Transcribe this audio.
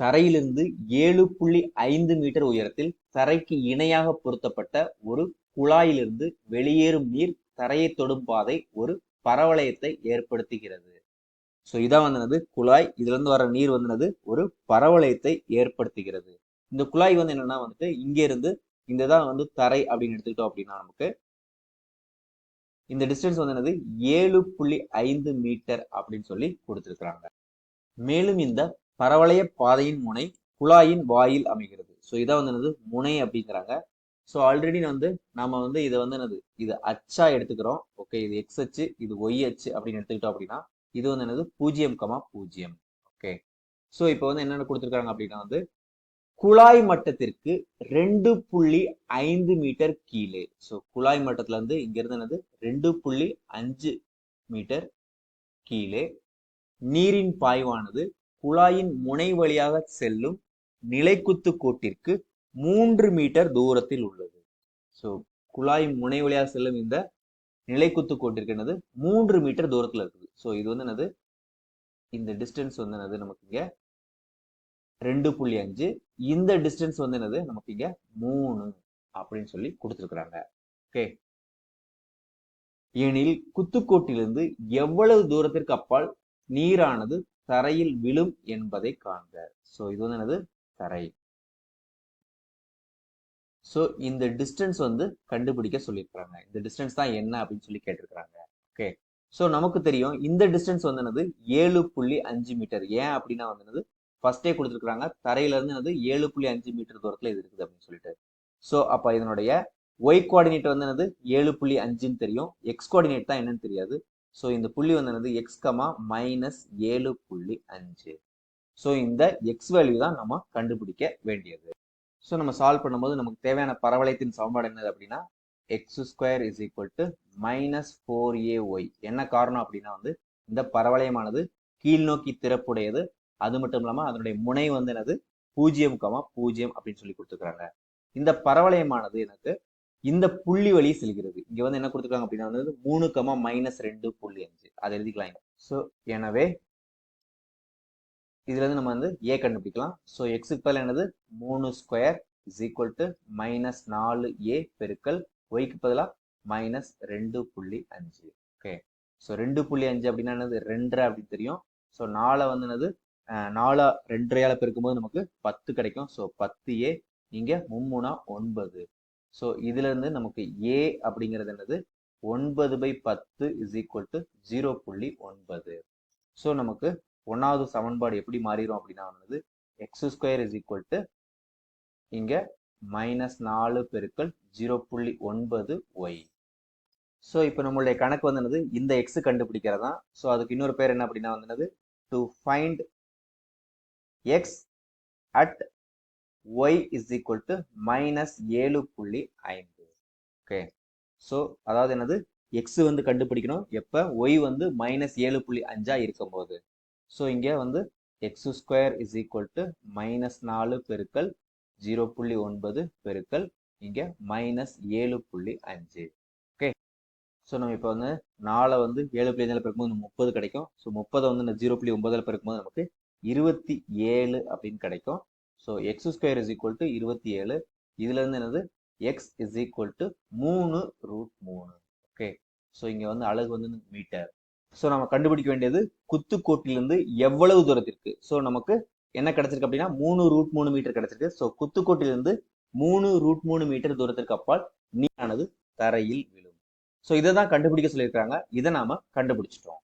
தரையிலிருந்து ஏழு புள்ளி ஐந்து மீட்டர் உயரத்தில் தரைக்கு இணையாக பொருத்தப்பட்ட ஒரு குழாயிலிருந்து வெளியேறும் நீர் தரையை தொடும் பாதை ஒரு பரவளையத்தை ஏற்படுத்துகிறது. ஸோ இதான் வந்தனது குழாய். இதுல இருந்து வர நீர் வந்தனது ஒரு பரவளையத்தை ஏற்படுத்துகிறது. இந்த குழாய் வந்து என்னன்னா வந்துட்டு இங்க இருந்து இந்த தான் வந்து தரை அப்படின்னு எடுத்துக்கிட்டோம் அப்படின்னா நமக்கு இந்த டிஸ்டன்ஸ் வந்து என்னது? ஏழு புள்ளி ஐந்து மீட்டர் அப்படின்னு சொல்லி கொடுத்துருக்குறாங்க. மேலும் இந்த பரவளைய பாதையின் முனை குழாயின் வாயில் அமைகிறது. ஸோ இதான் வந்து என்னது? முனை அப்படிங்கிறாங்க. ஸோ ஆல்ரெடி வந்து நம்ம வந்து இதை வந்து என்னது? இது அச்சா எடுத்துக்கிறோம். ஓகே இது எக்ஸ் அச்சு இது ஒய் அச்சு அப்படின்னு எடுத்துக்கிட்டோம் அப்படின்னா இது வந்து என்னது? பூஜ்ஜியம் கமா பூஜ்ஜியம். ஓகே ஸோ இப்போ வந்து என்னென்ன கொடுத்துருக்காங்க அப்படின்னா வந்து குழாய் மட்டத்திற்கு ரெண்டு புள்ளி ஐந்து மீட்டர் கீழே. ஸோ குழாய் மட்டத்துல இருந்து இங்கிருந்து என்னது? ரெண்டு புள்ளி அஞ்சு மீட்டர் கீழே. நீரின் பாய்வானது குழாயின் முனை வழியாக செல்லும் நிலைக்குத்து கோட்டிற்கு மூன்று மீட்டர் தூரத்தில் உள்ளது. ஸோ குழாய் முனை வழியாக செல்லும் இந்த நிலைக்குத்து கோட்டிற்கு என்னது? மூன்று மீட்டர் தூரத்தில் இருக்குது. ஸோ இது வந்து என்னது? இந்த டிஸ்டன்ஸ் வந்து என்னது? நமக்கு இங்க ரெண்டு புள்ளி அஞ்சு. இந்த டிஸ்டன்ஸ் வந்து என்னது? நமக்கு இங்க மூணு அப்படின்னு சொல்லி கொடுத்துருக்குறாங்க. ஓகே எனில் குத்துக்கோட்டிலிருந்து எவ்வளவு தூரத்திற்கு அப்பால் நீரானது தரையில் விழும் என்பதை காண்க. ஸோ இது வந்து என்னது? தரை. ஸோ இந்த டிஸ்டன்ஸ் வந்து கண்டுபிடிக்க சொல்லியிருக்கிறாங்க. இந்த டிஸ்டன்ஸ் தான் என்ன அப்படின்னு சொல்லி கேட்டிருக்கிறாங்க. ஓகே ஸோ நமக்கு தெரியும் இந்த டிஸ்டன்ஸ் வந்து என்னது? ஏழு புள்ளி அஞ்சு மீட்டர் ஏன் அப்படின்னா வந்து என்னது? ஃபர்ஸ்டே கொடுத்துருக்காங்க தரையில இருந்து என்னது? ஏழு புள்ளி அஞ்சு மீட்டர் தூரத்தில் இது இருக்குது அப்படின்னு சொல்லிட்டு. ஸோ அப்போ இதனுடைய ஒய் கோஆர்டினேட் வந்து என்னது? ஏழு புள்ளி அஞ்சுன்னு தெரியும். எக்ஸ் கோஆர்டினேட் தான் என்னன்னு தெரியாது. ஸோ இந்த புள்ளி வந்து என்னது? எக்ஸ் கமா மைனஸ் ஏழு புள்ளி அஞ்சு. ஸோ இந்த எக்ஸ் வேல்யூ தான் நம்ம கண்டுபிடிக்க வேண்டியது. ஸோ நம்ம சால்வ் பண்ணும்போது நமக்கு தேவையான பரவளையத்தின் சமன்பாடு என்னது அப்படின்னா x square is equal to minus four A Y என்ன காரணம் அப்படின்னா வந்து இந்த பரவளையமானது கீழ் நோக்கி திறப்புடையது. அது மட்டும் இல்லாமல் அதனுடைய முனை வந்து என்னது? பூஜ்ஜியம் கமா பூஜ்ஜியம் அப்படின்னு சொல்லி கொடுத்துக்கிறாங்க இந்த பரவளையமானது எனக்கு இந்த புள்ளி வழி செல்கிறது. இங்க வந்து என்ன கொடுத்துருக்காங்க அப்படின்னா வந்து மூணு கமா மைனஸ் ரெண்டு புள்ளி அஞ்சு. அதை எழுதிக்கலாம் ஸோ எனவே இதுல இருந்து நம்ம வந்து ஏ கண்டுபிடிக்கலாம். ஸோ எக்ஸுக்கு பதில் என்னது? மூணு square is equal to minus நாலு ஏ பெருக்கல் ஒய்க்கு பதிலாக மைனஸ் ரெண்டு புள்ளி அஞ்சு. ஓகே ஸோ ரெண்டு புள்ளி அஞ்சு அப்படின்னா என்னது? ரெண்டரை அப்படின்னு தெரியும். ஸோ நாலை வந்து என்னது? நாலா ரெண்டரையால பெருக்கும்போது நமக்கு பத்து கிடைக்கும். ஸோ பத்து ஏ இங்கே மும்முனா ஒன்பது. ஸோ இதுல இருந்து நமக்கு ஏ அப்படிங்கிறது என்னது? ஒன்பது பை பத்து இஸ் ஈக்குவல் டு ஜீரோ புள்ளி ஒன்பது. ஸோ நமக்கு ஒன்றாவது சமன்பாடு எப்படி மாறிடும் அப்படின்னா வந்து x square is equal to இங்க மைனஸ் நாலு பெருக்கள் ஜீரோ புள்ளி ஒன்பது ஒய் ஸோ இப்போ நம்மளுடைய கணக்கு வந்து என்னது? இந்த எக்ஸ் கண்டுபிடிக்கிறதா? ஸோ அதுக்கு இன்னொரு பேர் என்ன அப்படின்னா வந்து என்னது? To find x at y is equal to minus ஏழு புள்ளி ஐந்து. ஓகே ஸோ அதாவது என்னது? எக்ஸ் வந்து கண்டுபிடிக்கணும். எப்போ? ஒய் வந்து மைனஸ் ஏழு புள்ளி அஞ்சாக இருக்கும்போது. ஸோ இங்கே வந்து x square is equal to minus நாலு பெருக்கல் ஜீரோ புள்ளி ஒன்பது பெருக்கல் இங்கே மைனஸ் ஏழு புள்ளி அஞ்சு ஓகே ஸோ நம்ம இப்போ வந்து நாலை வந்து ஏழு புள்ளி அஞ்சில் பிறக்கும்போது முப்பது கிடைக்கும். ஸோ முப்பதை வந்து இந்த ஜீரோ புள்ளி ஒன்பதில் பிறக்கும்போது நமக்கு இருபத்தி ஏழு அப்படின்னு கிடைக்கும். So x square is equal to இருபத்தி ஏழு. இதுல இருந்து என்னது? எக்ஸ் இஸ் ஈக்குவல் டு மூணு ரூட் மூணு. ஓகே ஸோ இங்க வந்து அழகு வந்து மீட்டர். ஸோ நம்ம கண்டுபிடிக்க வேண்டியது குத்துக்கோட்டிலிருந்து எவ்வளவு தூரத்திற்கு? ஸோ நமக்கு என்ன கிடைச்சிருக்கு அப்படின்னா மூணு ரூட் மூணு மீட்டர் கிடைச்சிருக்கு. ஸோ குத்துக்கோட்டிலிருந்து மூணு ரூட் மூணு மீட்டர் தூரத்திற்கு அப்பால் நீரானது தரையில் விழும். ஸோ இதை தான் கண்டுபிடிக்க சொல்லியிருக்காங்க இதை நாம கண்டுபிடிச்சிட்டோம்.